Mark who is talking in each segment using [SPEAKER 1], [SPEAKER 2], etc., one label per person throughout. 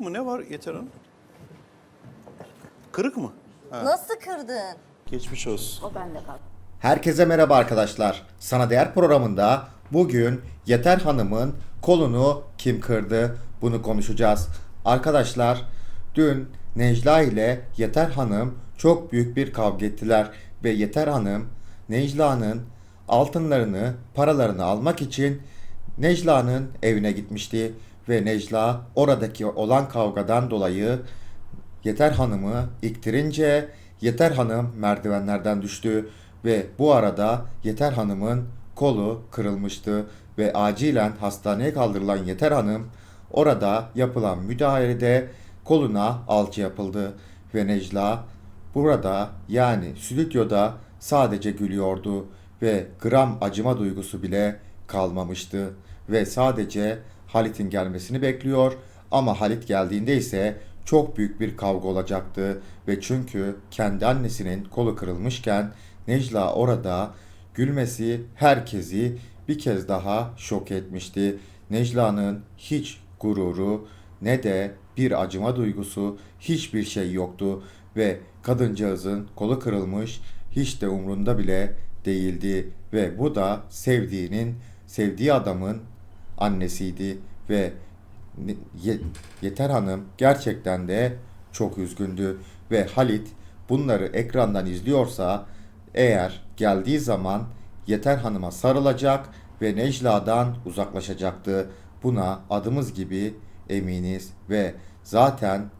[SPEAKER 1] mı ne var Yeter Hanım? Kırık mı? Ha,
[SPEAKER 2] Nasıl kırdın?
[SPEAKER 1] geçmiş olsun.
[SPEAKER 2] O bende kaldı.
[SPEAKER 3] Herkese merhaba arkadaşlar. Sana Değer programında bugün Yeter Hanım'ın kolunu kim kırdı bunu konuşacağız. Arkadaşlar dün Necla ile Yeter Hanım çok büyük bir kavga ettiler ve Yeter Hanım Necla'nın altınlarını, paralarını almak için Necla'nın evine gitmişti ve Necla oradaki olan kavgadan dolayı Yeter Hanım'ı iktirince Yeter Hanım merdivenlerden düştü ve bu arada Yeter Hanım'ın kolu kırılmıştı ve acilen hastaneye kaldırılan Yeter Hanım orada yapılan müdahalede koluna alçı yapıldı ve Necla burada yani stüdyoda sadece gülüyordu ve gram acıma duygusu bile kalmamıştı ve sadece Halit'in gelmesini bekliyor. Ama Halit geldiğinde ise çok büyük bir kavga olacaktı. Ve çünkü kendi annesinin kolu kırılmışken Necla orada gülmesi herkesi bir kez daha şok etmişti. Necla'nın hiç gururu ne de bir acıma duygusu hiçbir şey yoktu. Ve kadıncağızın kolu kırılmış hiç de umrunda bile değildi. Ve bu da sevdiğinin sevdiği adamın annesiydi ve Yeter Hanım gerçekten de çok üzgündü ve Halit bunları ekrandan izliyorsa eğer geldiği zaman Yeter Hanım'a sarılacak ve Necla'dan uzaklaşacaktı. Buna adımız gibi eminiz ve zaten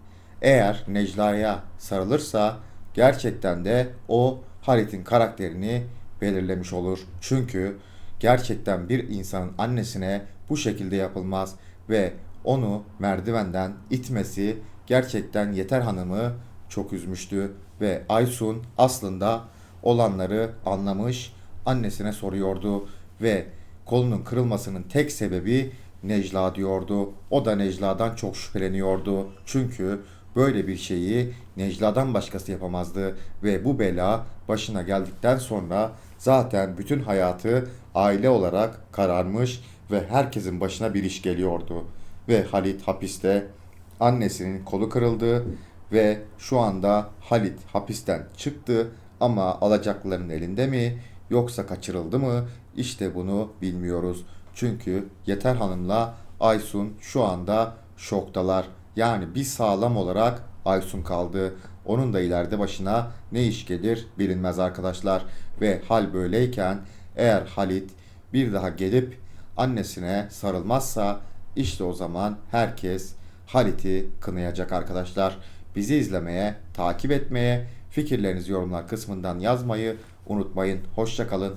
[SPEAKER 3] eğer Necla'ya sarılırsa gerçekten de o Halit'in karakterini belirlemiş olur. Çünkü gerçekten bir insanın annesine bu şekilde yapılmaz ve onu merdivenden itmesi gerçekten Yeter Hanım'ı çok üzmüştü ve Aysun aslında olanları anlamış annesine soruyordu ve kolunun kırılmasının tek sebebi Necla diyordu. O da Necla'dan çok şüpheleniyordu. Çünkü böyle bir şeyi Necla'dan başkası yapamazdı ve bu bela başına geldikten sonra zaten bütün hayatı aile olarak kararmış ve herkesin başına bir iş geliyordu. Ve Halit hapiste annesinin kolu kırıldı ve şu anda Halit hapisten çıktı ama alacaklıların elinde mi yoksa kaçırıldı mı işte bunu bilmiyoruz. Çünkü Yeter Hanım'la Aysun şu anda şoktalar. Yani bir sağlam olarak Aysun kaldı. Onun da ileride başına ne iş gelir bilinmez arkadaşlar. Ve hal böyleyken eğer Halit bir daha gelip annesine sarılmazsa işte o zaman herkes Halit'i kınayacak arkadaşlar. Bizi izlemeye, takip etmeye, fikirlerinizi yorumlar kısmından yazmayı unutmayın. Hoşçakalın.